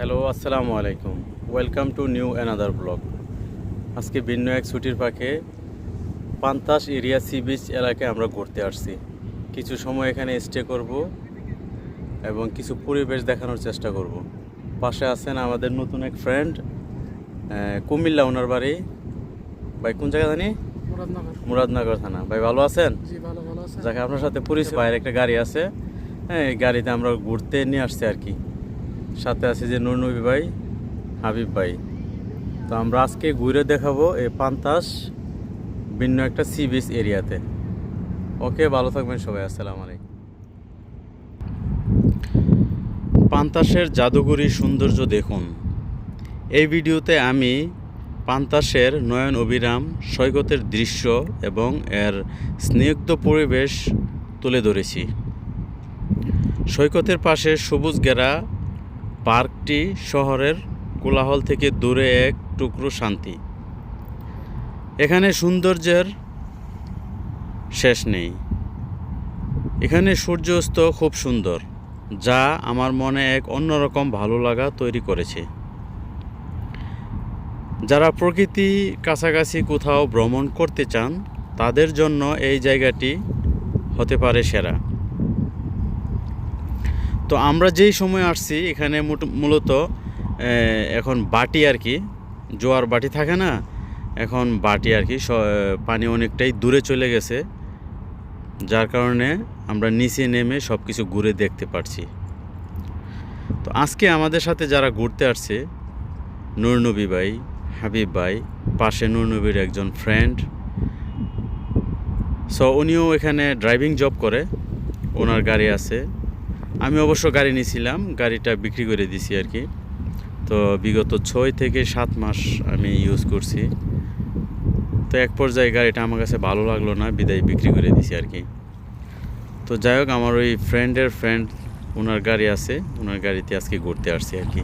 Hello আসসালামু আলাইকুম। Welcome to new another blog. আজকে ভিন্ন এক ছুটির পাখে পান্তাস এরিয়া সি বিচ এলাকায় আমরা ঘুরতে আসছি। কিছু সময় এখানে স্টে করব এবং কিছু পরিবেশ দেখানোর চেষ্টা করব। পাশে আছেন আমাদের নতুন এক ফ্রেন্ড কুমিল্লা ওনার বাড়ি। ভাই কোন জায়গা জানি? মুরাদনগর। থানা। ভাই ভালো আছেন? যাকে আপনার সাথে পরিচয় বাইরে একটা গাড়ি আছে। হ্যাঁ এই গাড়িতে আমরা ঘুরতে নিয়ে আসছি আর কি। সাথে আছে যে নুরনবী ভাই, হাবিব ভাই। তো আমরা আজকে ঘুরে দেখাবো এই পান্তাস ভিন্ন একটা সি বিচ এরিয়াতে। ওকে, ভালো থাকবেন সবাই, আসসালামু আলাইকুম। পান্তাসের জাদুঘরি সৌন্দর্য দেখুন। এই ভিডিওতে আমি পান্তাসের নয়ন অবিরাম, সৈকতের দৃশ্য এবং এর স্নিগ্ধ পরিবেশ তুলে ধরেছি। সৈকতের পাশে সবুজ ঘেরা পার্কটি শহরের কোলাহল থেকে দূরে এক টুকরো শান্তি। এখানে সৌন্দর্যের শেষ নেই। এখানে সূর্যাস্ত খুব সুন্দর, যা আমার মনে এক অন্যরকম ভালো লাগা তৈরি করেছে। যারা প্রকৃতি কাছাকাছি কোথাও ভ্রমণ করতে চান, তাদের জন্য এই জায়গাটি হতে পারে সেরা। তো আমরা যেই সময় আসছি, এখানে মূলত এখন বাটি আর কি, জোয়ার বাটি থাকে না, এখন বাটি আর কি পানি অনেকটাই দূরে চলে গেছে, যার কারণে আমরা নিচে নেমে সব কিছু ঘুরে দেখতে পারছি। তো আজকে আমাদের সাথে যারা ঘুরতে আসছে নূরনবী ভাই, হাবিব ভাই, পাশে নূরনবীর একজন ফ্রেন্ড সো উনিও এখানে ড্রাইভিং জব করে, ওনার গাড়ি আছে। আমি অবশ্য গাড়ি নিয়েছিলাম, গাড়িটা বিক্রি করে দিছি আর কি। তো বিগত ছয় থেকে সাত মাস আমি ইউজ করছি। তো এক পর্যায়ে গাড়িটা আমার কাছে ভালো লাগল না, বিদায় বিক্রি করে দিছি আর কি। তো যাই হোক, আমার ওই ফ্রেন্ডের ফ্রেন্ড ওনার গাড়ি আছে ওনার গাড়িতে আজকে ঘুরতে আসছি আর কি।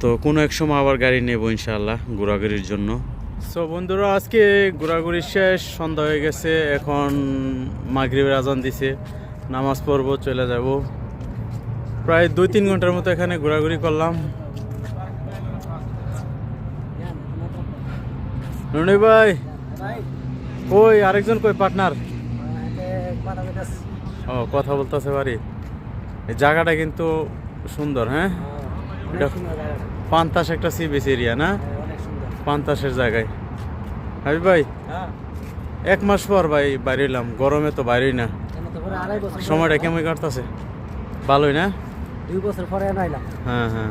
তো কোনো এক সময় আবার গাড়ি নেব ইনশাআল্লাহ ঘোরাঘুরির জন্য। সো বন্ধুরা, আজকে ঘোরাঘুরি শেষ, সন্ধ্যা হয়ে গেছে, এখন মাগরিবের আজান দিছে। নামাজ পড়ব চলে যাব। প্রায় দুই তিন ঘণ্টার মতো এখানে ঘোরাঘুরি করলাম। নুনি ভাই কই আরেকজন কই পার্টনার? ও কথা বলতেছে বাড়ি। জায়গাটা কিন্তু সুন্দর হ্যাঁ? পান্তাস একটা সি বিচ এরিয়া না? পান্তাসের জায়গায়। হাবি ভাই এক মাস পর ভাই বাইরে এলাম। গরমে তো বাইরেই না। সময়টা কেমন কাটতেছে? ভালোই না? দুই বছর পরে নাইলাম। হ্যাঁ হ্যাঁ।